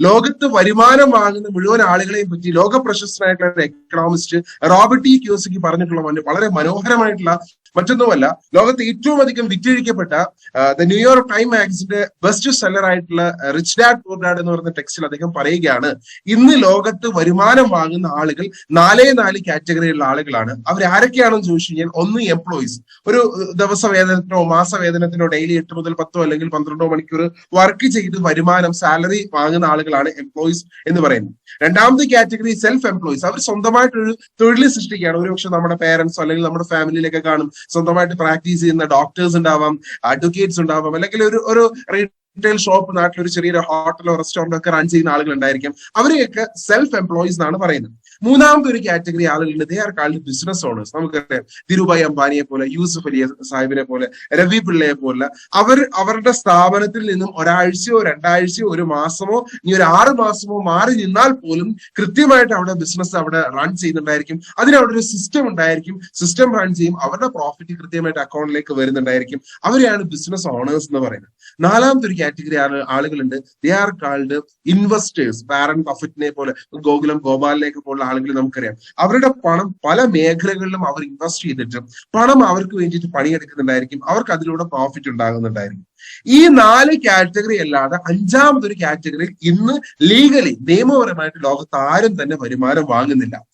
ലോകത്ത് വരുമാനം വാങ്ങുന്ന മുഴുവൻ ആളുകളെയും പറ്റി ലോക പ്രശസ്തനായിട്ടുള്ള എക്കണോമിസ്റ്റ് റോബർട്ട് ഇ ക്യൂസിക്ക് പറഞ്ഞിട്ടുള്ള വളരെ മനോഹരമായിട്ടുള്ള മറ്റൊന്നുമല്ല ലോകത്ത് ഏറ്റവും അധികം വിറ്റഴിക്കപ്പെട്ട ദ ന്യൂയോർക്ക് ടൈം മാഗസിന്റെ ബെസ്റ്റ് സെല്ലർ ആയിട്ടുള്ള റിച്ച് ഡാഡ് പൂർ ഡാഡ് എന്ന് പറയുന്ന ടെക്സ്റ്റിൽ അദ്ദേഹം പറയുകയാണ് ഇന്ന് ലോകത്ത് വരുമാനം വാങ്ങുന്ന ആളുകൾ നാലേ നാല് കാറ്റഗറിയിലുള്ള ആളുകളാണ്. അവർ ആരൊക്കെയാണെന്ന് ചോദിച്ചു കഴിഞ്ഞാൽ ഒന്ന് എംപ്ലോയീസ് ഒരു ദിവസ വേതനത്തിനോ മാസ വേതനത്തിനോ ഡെയിലി എട്ട് മുതൽ പത്തോ അല്ലെങ്കിൽ പന്ത്രണ്ടോ മണിക്കൂർ വർക്ക് ചെയ്ത് വരുമാനം സാലറി വാങ്ങുന്ന ആളുകളാണ് എംപ്ലോയീസ് എന്ന് പറയുന്നത്. രണ്ടാമത്തെ കാറ്റഗറി സെൽഫ് എംപ്ലോയീസ് അവർ സ്വന്തമായിട്ടൊരു തൊഴിൽ സൃഷ്ടിക്കുകയാണ്. ഒരുപക്ഷെ നമ്മുടെ പേരൻസോ അല്ലെങ്കിൽ നമ്മുടെ ഫാമിലിയിലൊക്കെ കാണും. സ്വന്തമായിട്ട് പ്രാക്ടീസ് ചെയ്യുന്ന ഡോക്ടേഴ്സ് ഉണ്ടാവാം അഡ്വക്കേറ്റ്സ് ഉണ്ടാവാം അല്ലെങ്കിൽ ഒരു ഒരു റീറ്റെയിൽ ഷോപ്പ് നാട്ടിൽ ഒരു ചെറിയൊരു ഹോട്ടലോ റെസ്റ്റോറന്റോ ഒക്കെ റൺ ചെയ്യുന്ന ആളുകൾ ഉണ്ടായിരിക്കും. അവരെയൊക്കെ സെൽഫ് എംപ്ലോയീസ് എന്നാണ് പറയുന്നത്. മൂന്നാമത്തെ ഒരു കാറ്റഗറി ആളുകളുണ്ട്. They are called business owners നമുക്കറിയാം. ധീരുഭായ് അംബാനിയെ പോലെ യൂസുഫ് അലിയ സാഹിബിനെ പോലെ രവി പിള്ളയെ പോലെ. അവർ അവരുടെ സ്ഥാപനത്തിൽ നിന്നും ഒരാഴ്ചയോ രണ്ടാഴ്ചയോ ഒരു മാസമോ ഇനി ഒരു ആറ് മാസമോ മാറി നിന്നാൽ പോലും കൃത്യമായിട്ട് അവിടെ ബിസിനസ് അവിടെ റൺ ചെയ്യുന്നുണ്ടായിരിക്കും. അതിന് അവിടെ ഒരു സിസ്റ്റം ഉണ്ടായിരിക്കും. സിസ്റ്റം റൺ ചെയ്യും. അവരുടെ പ്രോഫിറ്റ് കൃത്യമായിട്ട് അക്കൗണ്ടിലേക്ക് വരുന്നുണ്ടായിരിക്കും. അവരെയാണ് ബിസിനസ് ഓണേഴ്സ് എന്ന് പറയുന്നത്. നാലാമത്തെ ഒരു കാറ്റഗറി ആളുകളുണ്ട്. They are called investors Warren ബഫറ്റിനെ പോലെ ഗോകുലം ഗോപാലിനെയൊക്കെ പോലുള്ള ആളുകൾ നമുക്കറിയാം. അവരുടെ പണം പല മേഖലകളിലും അവർ ഇൻവെസ്റ്റ് ചെയ്തിട്ട് പണം അവർക്ക് വേണ്ടിയിട്ട് പണിയെടുക്കുന്നുണ്ടായിരിക്കും. അവർക്ക് അതിലൂടെ പ്രോഫിറ്റ് ഉണ്ടാകുന്നുണ്ടായിരിക്കും. ഈ നാല് കാറ്റഗറി അല്ലാതെ അഞ്ചാമതൊരു കാറ്റഗറിയിൽ ഇന്ന് ലീഗലി നിയമപരമായിട്ട് ലോകത്ത് ആരും തന്നെ വരുമാനം വാങ്ങുന്നില്ല.